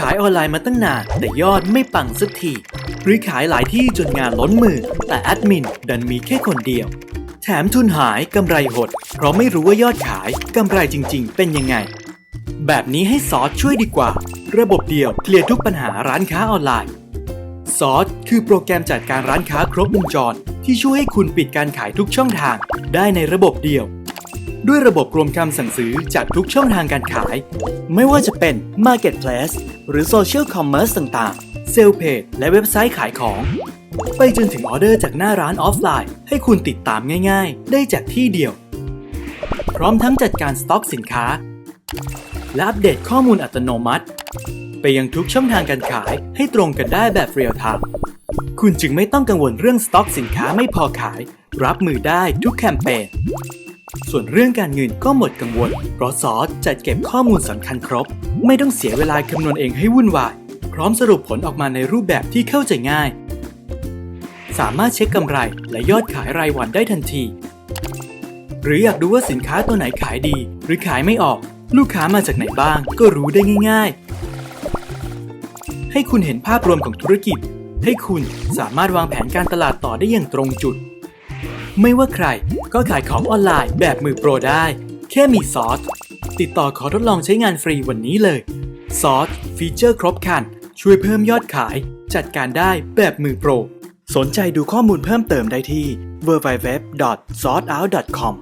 ขายออนไลน์มาตั้งนานแต่ยอดไม่ปังสักที หรือขายหลายที่จนงานล้นมือ แต่แอดมินดันมีแค่คนเดียว แถมทุนหายกำไรหด เพราะไม่รู้ว่ายอดขายกำไรจริง ๆ เป็นยังไง แบบนี้ให้ซอสช่วยดีกว่า ระบบเดียวเคลียร์ทุกปัญหาร้านค้าออนไลน์ซอสคือโปรแกรมจัดการร้านค้าครบวงจร ที่ช่วยให้คุณปิดการขายทุกช่องทางได้ในระบบเดียว ด้วยระบบรวมคำสั่งซื้อจากทุกช่องทางการขาย ไม่ว่าจะเป็น Marketplace หรือ Social Commerce ต่างๆเซลเพจและเว็บไซต์ขายของ ไปจนถึงออเดอร์จากหน้าร้านออฟไลน์ ให้คุณติดตามง่ายๆ ได้จากที่เดียว พร้อมทั้งจัดการสต็อกสินค้า และอัปเดตข้อมูลอัตโนมัติ ไปยังทุกช่องทางการขายให้ตรงกันได้แบบเรียลไทม์คุณจึงไม่ต้องกังวลเรื่องสต็อกสินค้าไม่พอขาย รับมือได้ทุกแคมเปญ ส่วนเรื่องการเงินก็หมดกังวล เพราะซอสจัดเก็บข้อมูลสำคัญครบ ไม่ต้องเสียเวลาคำนวณเองให้วุ่นวาย พร้อมสรุปผลออกมาในรูปแบบที่เข้าใจง่าย สามารถเช็คกำไรและยอดขายรายวันได้ทันที หรืออยากดูว่าสินค้าตัวไหนขายดี หรือขายไม่ออก ลูกค้ามาจากไหนบ้าง ก็รู้ได้ง่าย ๆ ให้คุณเห็นภาพรวมของธุรกิจ ให้คุณสามารถวางแผนการตลาดต่อได้อย่างตรงจุด ไม่ว่าใครก็ขายของออนไลน์แบบมือโปรได้ แค่มีซอส ติดต่อขอทดลองใช้งานฟรีวันนี้เลยซอสฟีเจอร์ครบครัน ช่วยเพิ่มยอดขาย จัดการได้แบบมือโปร สนใจดูข้อมูลเพิ่มเติมได้ที่ www.sortout.com